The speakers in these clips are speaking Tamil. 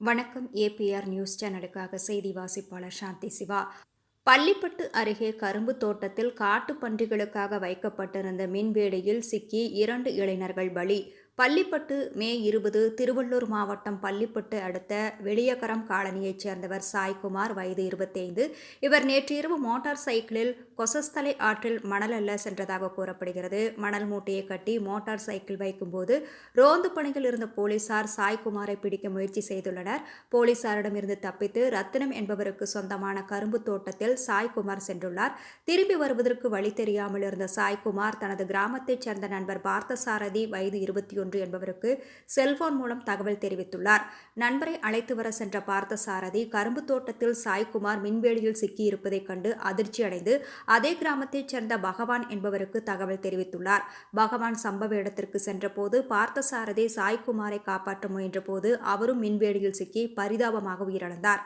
வணக்கம். ஏபிஆர் நியூஸ் சேனலுக்காக செய்தி வாசிப்பாளர் சாந்தி சிவா. பள்ளிப்பட்டு அருகே கரும்பு தோட்டத்தில் காட்டு பன்றிகளுக்காக வைக்கப்பட்டிருந்த மின்வேலியில் சிக்கி இரண்டு இளைஞர்கள் பலி. பள்ளிப்பட்டு மே இருபது திருவள்ளூர் மாவட்டம் பள்ளிப்பட்டு அடுத்த வெளியகரம் காலனியைச் சேர்ந்தவர் சாய்குமார் வயது இருபத்தைந்து. இவர் நேற்றிரவு மோட்டார் சைக்கிளில் கொசஸ்தலை ஆற்றில் மணல் அல்ல சென்றதாக கூறப்படுகிறது. மணல் மூட்டையை கட்டி மோட்டார் சைக்கிள் வைக்கும்போது ரோந்து பணியில் இருந்த போலீசார் சாய்குமாரை பிடிக்க முயற்சி செய்துள்ளனர். போலீசாரிடமிருந்து தப்பித்து ரத்தினம் என்பவருக்கு சொந்தமான கரும்பு தோட்டத்தில் சாய்குமார் சென்றுள்ளார். திரும்பி வருவதற்கு வழி தெரியாமல் இருந்த சாய்குமார் தனது கிராமத்தைச் சேர்ந்த நண்பர் பார்த்தசாரதி வயது இருபத்தி குன்று என்பவருக்கு செல்போன் மூலம் தகவல் தெரிவித்துள்ளார். நண்பரை அழைத்து வர சென்ற பார்த்தசாரதி கரும்பு தோட்டத்தில் சாய்குமார் மின்வேலியில் சிக்கியிருப்பதைக் கண்டு அதிர்ச்சி அடைந்து அதே கிராமத்தைச் சேர்ந்த பகவான் என்பவருக்கு தகவல் தெரிவித்துள்ளார். பகவான் சம்பவ இடத்திற்கு சென்றபோது பார்த்தசாரதி சாய்குமாரை காப்பாற்ற முயன்றபோது அவரும் மின்வேலியில் சிக்கி பரிதாபமாக உயிரிழந்தார்.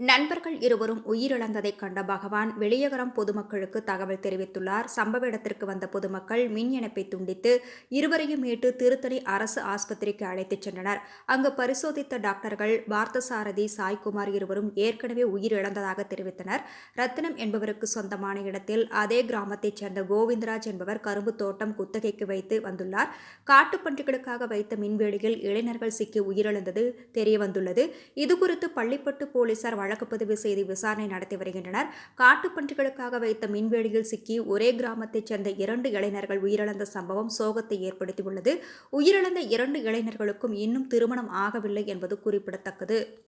நண்பர்கள் இருவரும் உயிரிழந்ததைக் கண்ட பகவான் வெளியகரம் பொதுமக்களுக்கு தகவல் தெரிவித்துள்ளார். சம்பவ இடத்திற்கு வந்த பொதுமக்கள் மின் இணைப்பை துண்டித்து இருவரையும் மீட்டு திருத்தணி அரசு ஆஸ்பத்திரிக்கு அழைத்துச் சென்றனர். அங்கு பரிசோதித்த டாக்டர்கள் பார்த்தசாரதி சாய்குமார் இருவரும் ஏற்கனவே உயிரிழந்ததாக தெரிவித்தனர். ரத்தினம் என்பவருக்கு சொந்தமான இடத்தில் அதே கிராமத்தைச் சேர்ந்த கோவிந்தராஜ் என்பவர் கரும்பு தோட்டம் குத்தகைக்கு வைத்து வந்துள்ளார். காட்டுப்பன்றிகளுக்காக வைத்த மின்வேலியில் இளைஞர்கள் சிக்கி உயிரிழந்தது தெரியவந்துள்ளது. இதுகுறித்து பள்ளிப்பட்டு போலீசார் வழக்கு பதிவு செய்து விசாரணை நடத்தி வருகின்றனர். காட்டுப்பன்றிகளுக்காக வைத்த மின்வேலியில் சிக்கி ஒரே கிராமத்தைச் சேர்ந்த இரண்டு இளைஞர்கள் உயிரிழந்த சம்பவம் சோகத்தை ஏற்படுத்தியுள்ளது. உயிரிழந்த இரண்டு இளைஞர்களுக்கும் இன்னும் திருமணம் ஆகவில்லை என்பது குறிப்பிடத்தக்கது.